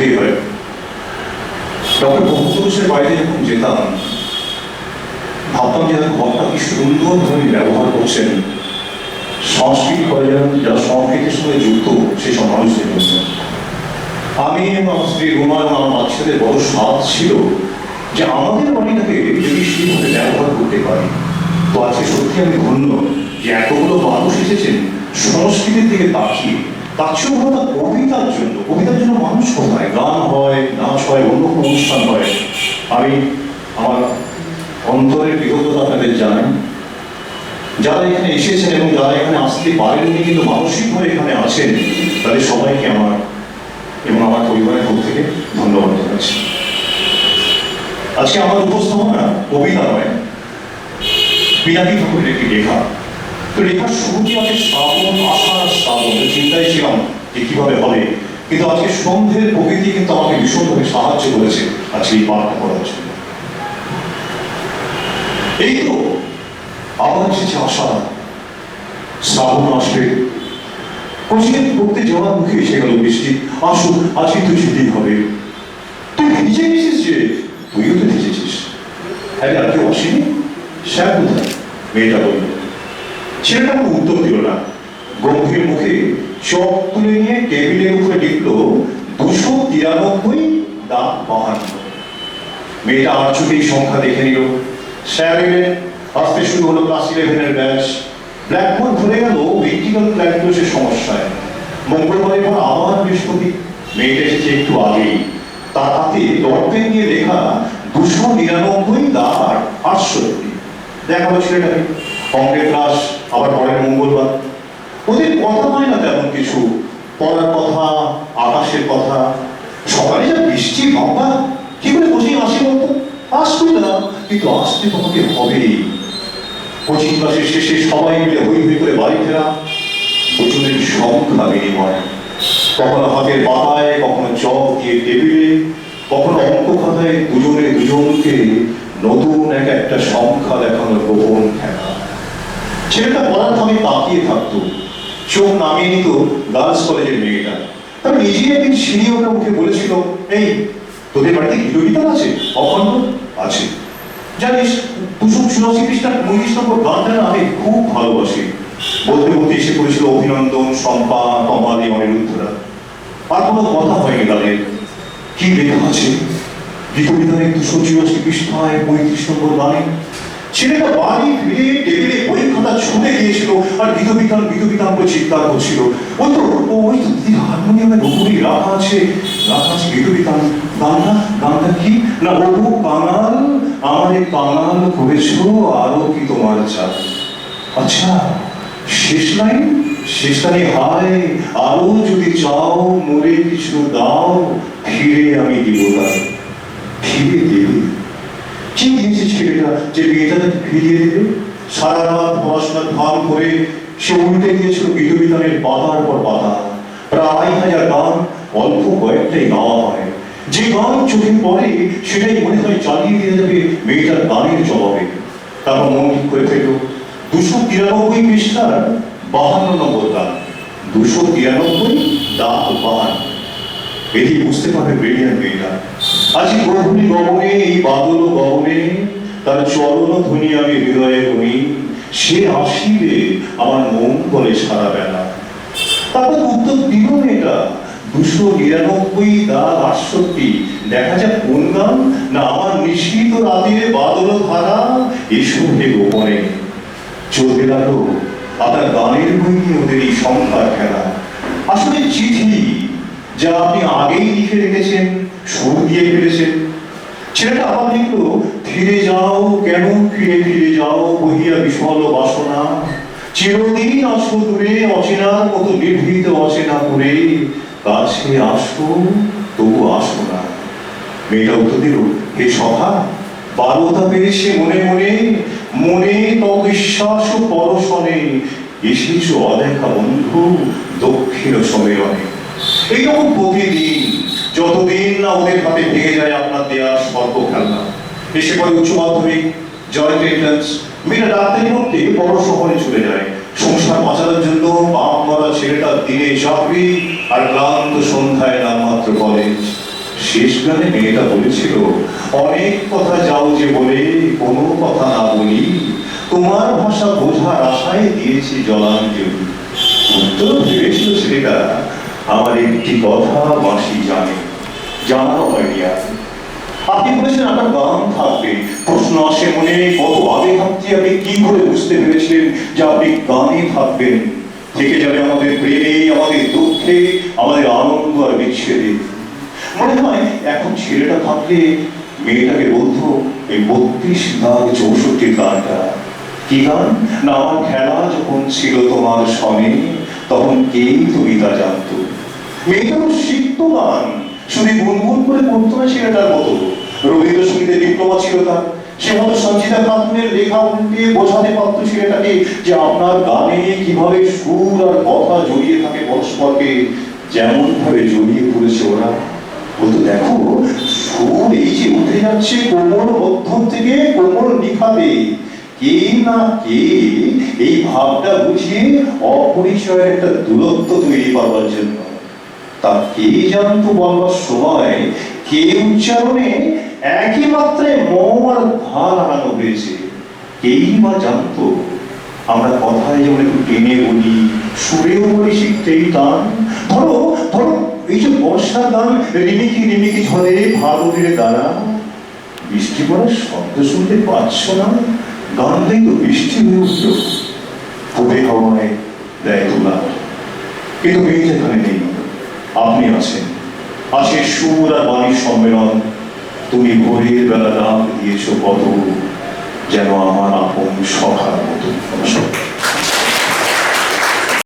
বলতেই হয় ডক্টর বহুপুরুষের বাইরে যখন যেতাম ভাবতাম যে বক্তা কি সুন্দরভাবে ব্যবহার করছেন সংস্কৃত কলেজ যারা সংস্কৃতির সঙ্গে যুক্ত সেসব মানুষদের জন্য আমি এবং আমার স্ত্রী রুমা এবং আমার বাচ্চাদের বড় স্বাদ ছিল যে আমাদের বাড়িটাকে যদি সেইভাবে ব্যবহার করতে পারি তো আজকে সত্যি আমি ধন্য যে এতগুলো মানুষ এসেছেন সংস্কৃতির দিকে তাকিয়ে বড় কবিতার জন্য। কবিতার জন্য মানুষ কোথায়? গান হয়, নাচ হয়, অন্য কোনো অনুষ্ঠান হয়। আমি আমার অন্তরের বিগততা আপনাদের জানাই। যারা এখানে এসেছেন এবং যারা এখানে আসতে পারেননি, কিন্তু মানসিকভাবে এখানে আছেন, তাদের সবাইকে আমার এবং আমার পরিবারের পক্ষ থেকে ধন্যবাদ জানাচ্ছি। আজকে আমার উপস্থাপনা কবিতা নয়। পিনাকি ঠাকুরের একটি লেখা। লেখার শুরুতে আছে শ্রাবণ, আষাঢ়, শ্রাবণ চিন্তায় ছিলাম যে কীভাবে হবে। কিন্তু আজকে সন্ধ্যের প্রকৃতি কিন্তু আমাকে ভীষণভাবে সাহায্য করেছে আজকে এই পাঠটা করার জন্য। এই তো আবার এসেছে আষাঢ়। শ্রাবণ আসবে। কোচিংয়ে পড়তে যাওয়ার মুখে এসে গেল বৃষ্টি। আসুন আজকে তো ছুটি হবে। তুই ভিজে গেছিস যে তুইও তো ভিজেছিস হ্যাঁ আর কেউ আসেনি স্যার কোথায় মেয়েটা বলল ছেলেটা কোনো উত্তর দিল না গম্ভীর মুখে চোখ তুলে নিয়ে টেবিলের উপরে লিখল দুশো দাম বাহান্ন মেয়েটা আর চোখেই সংখ্যা দেখে নিল। স্যার এলেন আসতে শুরু হলো ক্লাস ইলেভেনের ব্যাচ ব্ল্যাকবোর্ড ধরে গেল ইন্টিগ্রাল ক্যালকুলাসের সমস্যায়। মঙ্গলবারের পর আবার বৃহস্পতি। মেয়েটা এসেছে একটু আগেই। তার হাতে ডট নিয়ে লেখা দুশো নিরানব্বই দার আটষট্টি দেখাল ছেলেটাকে। অঙ্কের ক্লাস, আবার পরের মঙ্গলবার। ওদের কথা হয় না তেমন কিছু। পড়ার কথা, আকাশের কথা বৃষ্টি বাবা কি করে কোচিং আসে বলতো? আসবে না, কিন্তু আসতে তোমাকে হবেই। কোচিং ক্লাসের শেষে সবাই মিলে হই হই করে বাড়ি ফেরা। ওজনের সংখ্যা বিনিময়। কখনো হাতের পাতায়, কখনো চক দিয়ে টেবিলে, কখনো অঙ্ক খাতায় দুজনে দুজনকে নতুন এক একটা সংখ্যা দেখানোর গোপন খেলা। ছেলেটা পড়ার ফাঁকে তাকিয়ে থাকতো। চোখ নামিয়ে নিত গার্লস কলেজের মেয়েটা। তবে নিজে একদিন সিঁড়ি ওটা মুখে বলেছিল এই, তোদের বাড়িতে গীতগীতান আছে? অখণ্ড আছে। জানিস দুশো চুরাশি কৃষ্ণার উনিশ নম্বর গানটা আমি খুব ভালোবাসি। বলতে বলতে এসে করেছিল অভিনন্দন সম্পা কমালি অনিরুদ্ধরা। আর কোনো কথা হয়নি তাদের। কি লেখা আছে? গীতবিধানের দুশো চুরাশি পৃষ্ঠায় পঁয়ত্রিশ নম্বর গানে ছেলেটা বাড়ি ফিরে টেবিলে বই খাতা ছুটে গিয়েছিল আর গীতবিধান গীতবিধান করে চিৎকার করছিল। ওই তো ওই তো দিদির হারমোনিয়ামের উপরেই রাখা আছে রাখা আছে গীতবিধান গানটা গানটা কি? না বহু কাঙাল আমারে কাঙাল করেছ আরও কি তোমার চাই আচ্ছা শেষ লাইন? শেষ লাইনে, হায়, আরও যদি চাও, মরে কিছু দাও, ফিরে আমি দিব তাই ফিরে দেবে। কি দিয়েছে ছেলেটা যে মেয়েটাকে ফিরিয়ে দেবে? সারা রাত পড়াশোনার ভান করে সে উল্টে দিয়েছিল বিধবিধানের পাতার পর পাতা। প্রায় আড়াই হাজার গান, অল্প কয়েকটাই গাওয়া হয়। যে গান চোখে পড়ে সেটাই মনে হয় চালিয়ে দিয়ে যাবে মেয়েটার গানের জবাবে। তারপর মন ঠিক করে ফেলল, দুশো তিরানব্বই পৃষ্ঠার বাহান্ন নম্বর গান, দুশো তিরানব্বই দাঁত বাহান্ন এটি বুঝতে পারবে ব্রিলিয়ান মেয়েটা। আজ গভীর গগনে, এই বাদল গগনে, তার চরণ ধ্বনি আমি হৃদয়ে গুনি সে আসিবে আমার মন বলে সারা বেলা। তারপর উত্তর দিল মেয়েটা দুশো নিরানব্বই দাগ আটষট্টি দেখা যাক কোন গান না, আমার নিশীত রাতের বাদল ধারা। এসো হে গোপনে। চলতে লাগল আপনার গানের বই ওদের এই সংখ্যার খেলা। আসলে চিঠি যা আপনি আগেই লিখে রেখেছেন সুর দিয়ে ফেলেছেন ছেলেটা আবার লিখলো ফিরে যাও, কেন ফিরে ফিরে যাও বহিয়া বিফল বাসনা। চিরদিন আসো দূরে অচেনার মতো নির্ভীত অচেনা করে। কাছে আসো, তবু আসো না। মেয়েটা উত্তর দিল, হে সভা বারোটা পেয়েছে মনে মনে। মনে অবিশ্বাস পরশনে। এসেছ অদেখা বন্ধু দক্ষিণ সম্মেলনে এইরকম প্রতিদিন যতদিন না ওদের হাতে ভেঙে যায় আপনার দেওয়া সর্ব খেলনা। এসে পরে উচ্চ মাধ্যমিক জয়েন্ট এন্ট্রান্স বড় শহরে চলে যায়। সংসার বাঁচানোর জন্য বাপ ছেলেটা দিনে চাকরি আর ক্লান্ত সন্ধ্যায় কলেজ শেষ গানে মেয়েটা বলেছিল, অনেক কথা যাও যে বলে, কোনো কথা না বলি। তোমার ভাষা বোঝার আশায় দিয়েছি জলাঞ্জলি। উত্তর ছেলেটা আমার একটি কথা বাঁশি জানে, জানানো হয়নি আর আপনি বলেছেন আপনার গান থাকবে। প্রশ্ন আসে মনে, কত আগে আপনি কি করে বুঝতে পেরেছিলেন যে আপনি গানে থাকবেন থেকে যাবে আমাদের প্রেমে, আমাদের দুঃখে, আমাদের আনন্দ আর বিচ্ছেদে। মনে হয় এখন ছেলেটা থাকলে মেয়েটাকে বলতো, এই বত্রিশ দাগ চৌষট্টি গানটা। কি গান? না, আমার খেলা যখন ছিল তোমার সনে, তখন কেই তুমি তা জানতো? মেয়েটা গান শুধু গুনগুন করে পড়তো না ছেলেটার মতো। রবীন্দ্রসঙ্গীতে ডিপ্লোমা ছিল তার। সে হয়তো সঞ্চিতা খাতুনের লেখা উল্টে বোঝাতে পারত ছেলেটাকে যে আপনার গানে কীভাবে সুর আর কথা জড়িয়ে থাকে পরস্পরকে যেমন ভাবে জড়িয়ে পড়েছে ওরা। বলতো, দেখো, সুর এই যে উঠে যাচ্ছে কোমল মধ্যম থেকে কোমল নিখাতে। কে না কে এই ভাবটা বুঝিয়ে অপরিচয়ের একটা দূরত্ব তৈরি করবার জন্য। তা কে জানতো বলবার সময়? কে উচ্চারণে একই মাত্রায় মম আর ধা লাগানো হয়েছে? কেই বা জানতো? আমরা কথায় যেমন একটু টেনে বলি, সুরেও বলি, শিখতেই টান। ধরো ধরো, এই যে বর্ষার গান, রিমিকি রিমিকি ঝরে ভারতের দ্বারা বৃষ্টি পড়ার শব্দ শুনতে পাচ্ছ না? গানটাই তো বৃষ্টি হয়ে উঠল। ফুটে হাওয়ায় দেয় তোলা? কিন্তু মেয়ে যেখানে নেই। আপনি আছে। আছে সুর আর বাণীর সম্মেলন। তুমি ভোরের বেলা ডাক দিয়েছ কত যেন আমার আপন সভার মতো।